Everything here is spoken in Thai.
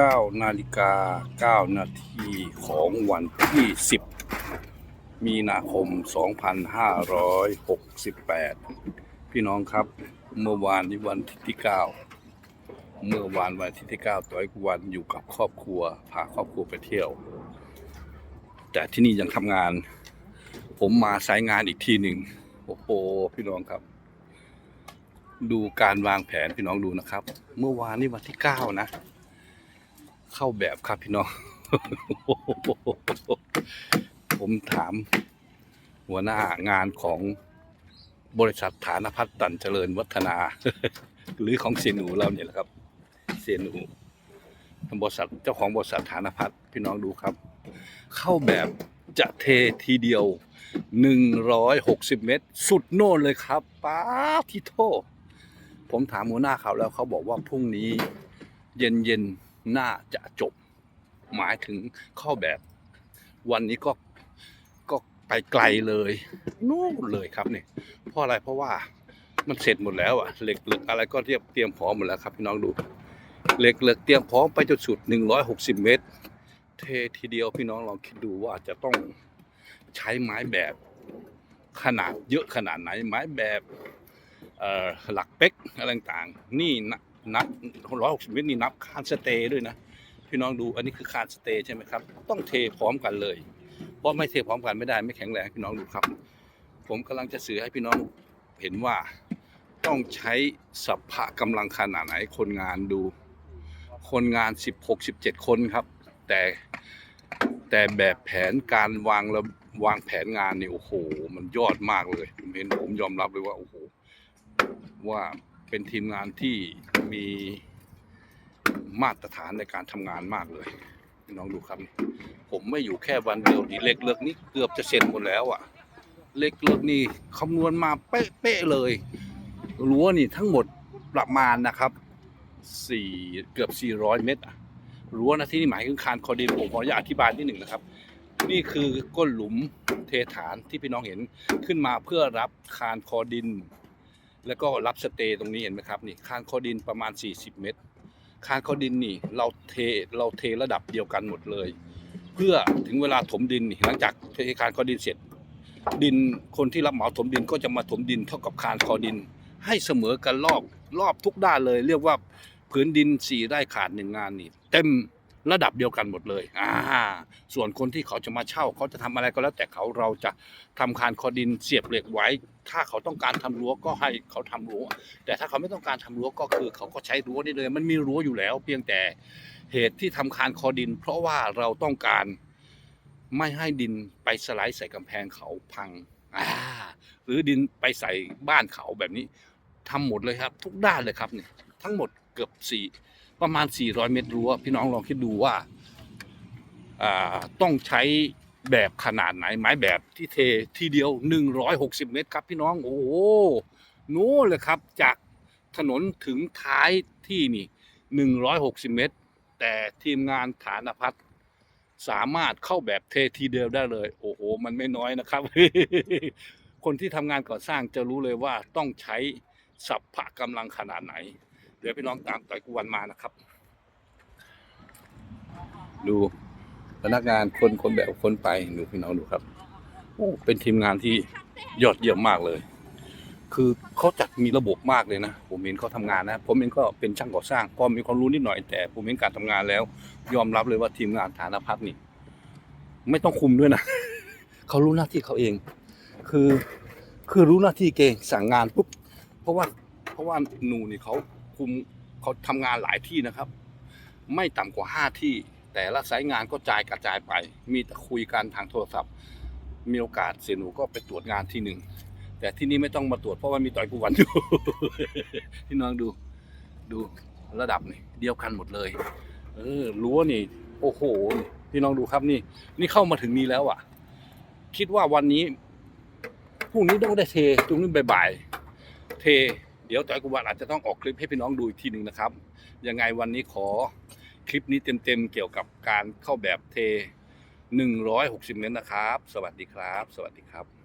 9นาฬิกา9นาทีของวันที่ 10 มีนาคม 2568 พี่น้องครับ เมื่อวานนี้วันที่ 9 เมื่อวานวันที่ 9ต่อยกวันอยู่กับครอบครัว พาครอบครัวไปเที่ยว แต่ที่นี่ยังทำงาน ผมมาสายงานอีกทีหนึ่ง โอ้โห พี่น้องครับ ดูการวางแผนพี่น้องดูนะครับ เมื่อวานนี้วันที่ 9 นะ เข้าแบบครับพี่น้อง ผมถาม หัวหน้างานของบริษัทฐานพัฒน์ตันเจริญวัฒนา หรือของเสียหนูเราเนี่ยแหละครับ เสียหนูบริษัทเจ้าของบริษัทฐานพัฒน์พี่น้องดูครับ เข้าแบบจะเททีเดียว 160 เมตร สุดโน่นเลยครับป้าทิโทผมถามหัวหน้าเขาแล้วเขาบอกว่าพรุ่งนี้ เย็นเย็น น่าจะจบ หมายถึงเข้าแบบ วันนี้ก็ก็ไปไกลเลยนู่นเลยครับเนี่ยเพราะอะไรเพราะว่ามันเสร็จหมดแล้วอะเหล็กเหล็กอะไรก็เรียบเตรียมพร้อมหมดแล้วครับพี่น้องดู เหล็กเหล็กเตรียมพร้อมไปจนสุด160เมตร เททีเดียวพี่น้องลองคิดดูว่าจะต้องใช้ไม้แบบขนาดเยอะขนาดไหนไม้แบบหลักเป๊กอะไรต่างนี่นับ นับร้อยหกสิบเมตรนี่นับคานสเตย์ด้วยนะพี่น้องดูอันนี้คือคานสเตย์ใช่ไหมครับ ต้องเทพร้อมกันเลย เพราะไม่เทพร้อมกันไม่ได้ไม่แข็งแรงพี่น้องดูครับ ผมกำลังจะสื่อให้พี่น้องเห็นว่าต้องใช้สัพพะกำลังขนาดไหนคนงานดู คนงาน 16 17 คนครับ แต่แต่แบบแผนการวางระวางแผนงานนี่โอ้โห มันยอดมากเลยผมเห็นผมยอมรับเลยว่า โอ้โห ว่า เป็นทีมงานที่มีมาตรฐานในการทำงานมากเลยพี่น้องดูครับ ผมไม่อยู่แค่วันเดียวนี่เล็กเลือกนี่เกือบจะเสร็จหมดแล้วอะเล็กเลือกนี่คำนวณมาเป๊ะๆเลยรั้วนี่ทั้งหมดประมาณนะครับสี่เกือบ 400 เมตรอะรั้วนะที่นี่หมายถึงคานคอดินผมขออนุญาตอธิบายนิดหนึ่งนะครับ นี่คือก้นหลุมเทฐานที่พี่น้องเห็นขึ้นมาเพื่อรับคานคอดิน แล้วก็รับสเตย์ตรงนี้เห็นไหมครับนี่คานคอดินประมาณ 40 เมตร คานคอดินนี่เราเทเราเทระดับเดียวกันหมดเลย เพื่อถึงเวลาถมดินหลังจากเทคานคอดินเสร็จ ดินคนที่รับเหมาถมดินก็จะมาถมดินเท่ากับคานคอดิน ให้เสมอกันรอบรอบทุกด้านเลย เรียกว่าพื้นดินสี่ไร่ขาดหนึ่งงานนี่เต็ม ระดับเดียวกันหมดเลยอ่าส่วนคนที่เขาจะมาเช่า เขาจะทำอะไรก็แล้วแต่เขาเราจะทำคานคอดินเสียบเหล็กไว้ ถ้าเขาต้องการทำรั้วก็ให้เขาทำรั้ว แต่ถ้าเขาไม่ต้องการทำรั้วก็คือ เขาก็ใช้รั้วได้เลย มันมีรั้วอยู่แล้ว เพียงแต่เหตุที่ทำคานคอดิน เพราะว่าเราต้องการไม่ให้ดินไปสไลด์ใส่กำแพงเขาพังอ่าหรือดินไปใส่บ้านเขาแบบนี้ทำหมดเลยครับ ทุกด้านเลยครับเนี่ยทั้งหมดเกือบสี่ ประมาณ 400 เมตรรั้วพี่น้องลองคิดดูว่าต้องใช้แบบขนาดไหนไม้แบบที่เททีเดียว 160 เมตรครับพี่น้องโอ้โหนู้นเลยครับจากถนนถึงท้ายที่นี่หนึ่งร้อยหกสิบเมตร แต่ทีมงานฐานพัฒน์สามารถเข้าแบบเททีเดียวได้เลย โอ้โห มันไม่น้อยนะครับ คนที่ทำงานก่อสร้างจะรู้เลยว่าต้องใช้สัพพะกำลังขนาดไหน เดี๋ยวพี่น้องตามต่อยกุวันมานะครับ ดูพนักงานคนคนแบบคนไปดูพี่น้องดูครับโอ้เป็นทีมงานที่ยอดเยี่ยมมากเลย คือเขาจัดมีระบบมากเลยนะผมเห็นเขาทำงานนะผมเองก็เป็นช่างก่อสร้างพอมีความรู้นิดหน่อยแต่ผมเห็นการทำงานแล้ว ยอมรับเลยว่าทีมงานฐานพัฒน์นี่ ไม่ต้องคุมด้วยนะเขารู้หน้าที่เขาเอง คือคือรู้หน้าที่เก่งสั่งงานปุ๊บเพราะว่าเพราะว่าหนูนี่เขา คุมเขาทำงานหลายที่นะครับ ไม่ต่ำกว่าห้าที่ แต่ละสายงานก็จ่ายกระจายไป มีแต่คุยกันทางโทรศัพท์ มีโอกาสเสียหนูก็ไปตรวจงานที่หนึ่งแต่ที่นี่ไม่ต้องมาตรวจเพราะว่ามีต่อยกูวันอยู่พี่น้องดูดูระดับนี่เดียวกันหมดเลย เออรั้วนี่ โอ้โหพี่น้องดูครับนี่ นี่เข้ามาถึงนี้แล้วอะ คิดว่าวันนี้พรุ่งนี้ต้องได้เทตรงนี้บ่ายๆเท ดี๋ยวต่อยกูวันอาจจะต้องออกคลิปให้พี่น้องดูอีกทีหนึ่งนะครับ ยังไงวันนี้ขอคลิปนี้เต็มๆเกี่ยวกับการเข้าแบบเท 160 เมตรนะครับ สวัสดีครับ สวัสดีครับ